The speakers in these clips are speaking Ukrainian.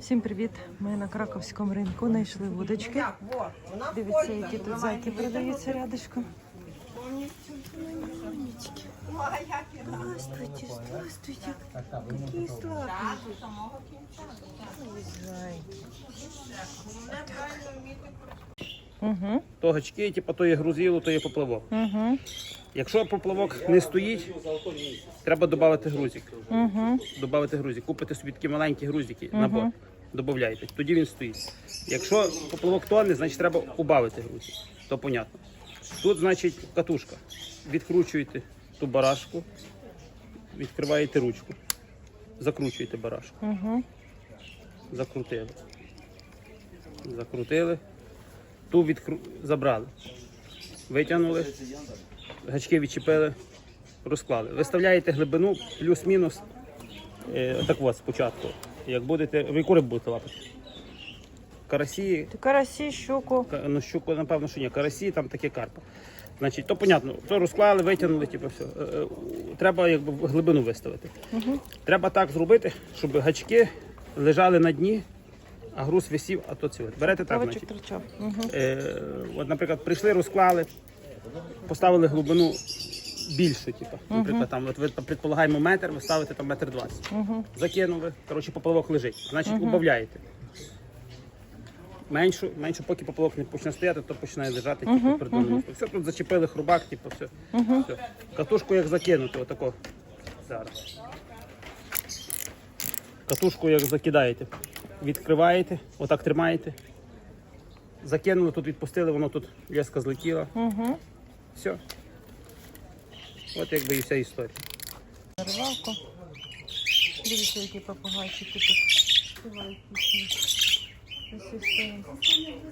Всім привіт! Ми на краковському ринку знайшли вудочки. Дивіться, які тут зайки продаються іначе? Здравствуйте, здравствуйте. Какие сладкие. Зайки. Угу, То гачки, типу, то є грузило, то є поплавок. угу, Якщо поплавок не стоїть, треба додати грузик. угу. Додати грузик. Купите собі такі маленькі грузики, набор. Додаєте, тоді він стоїть. Якщо поплавок тонне, значить треба убавити грузик. То понятно. Тут, значить, катушка. Відкручуєте ту барашку, відкриваєте ручку, закручуєте барашку. Угу. Закрутили. Закрутили. Ту відкру... забрали. Витягнули. Гачки відчепили, розклали. Виставляєте глибину плюс-мінус. Е, так от спочатку. Як будете. Ви яку рибу будете лапати? Карасі, карасі, щуку. ка- ну щуку, напевно, що ні. Карасі, там таке карпа. Значить, то понятно, то розклали, витягнули, типу, все. Е, е, Треба якби глибину виставити. Угу. Треба так зробити, щоб гачки лежали на дні, а груз висів, а то ціле. Берете так, значить. торчав. Угу. Е, от, наприклад, прийшли, розклали, поставили глибину більшу, типу. Наприклад, там, от ви там, предполагаємо метр, ви ставите там метр двадцять. Угу. Закинули, коротше, поплавок лежить. Значить, убавляєте. Меншу, меншу, поки поплавок не почне стояти, то починає лежати, типу, придумано. Все тут зачепили хрубак, типу, все. все. Катушку як закинути, отако. Зараз. Катушку як закидаєте. Відкриваєте, отак тримаєте. Закинули, тут відпустили, воно тут леска злетіла. Угу. Все. От якби і вся історія. Рибалку. Дивіться, які попугайчики тут співають пісні.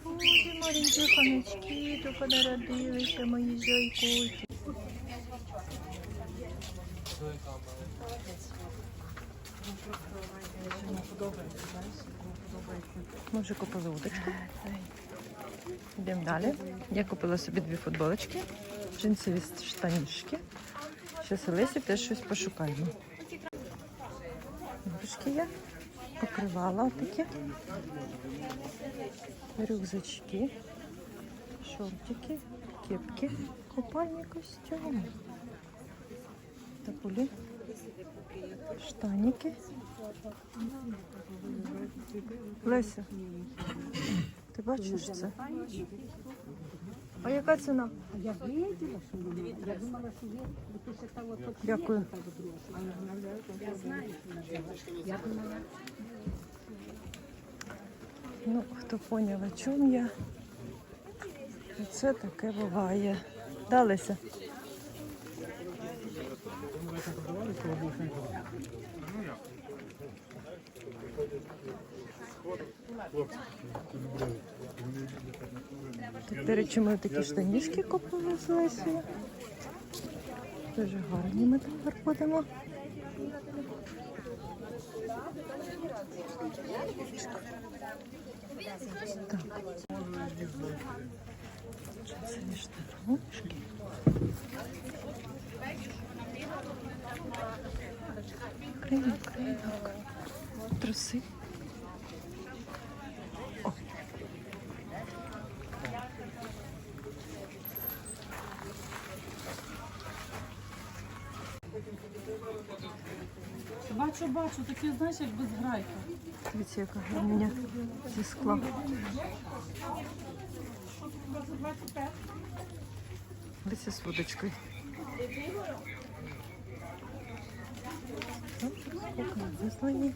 Ой, маленькі хомячки, тільки народилися, мої зайкульки. Ми вже купили удочку. Йдемо далі. Я купила собі дві футболочки, джинсові штанішки. Зараз Олесі теж щось пошукаємо. Іграшки є, покривала такі, рюкзачки, шортики, кепки, купальні костюми, тапулі, штаніки. Леся, ти бачиш це? А яка ціна? Я видела, що вона. Я думала, що є, бо ти ще та от Дякую. Я знаю. Я думала, Ну, хто поняв, о чому я. І це таке буває. Да, Леся? Так, до речі, ми такі штанішки купили з Лесею. Дуже гарні ми тепер будемо. Так. Труси. Бачу, бачу, такі, знаєш, як без грайка. Дивіться, яка гарня зі скла. Лися з водочкою. Заслони.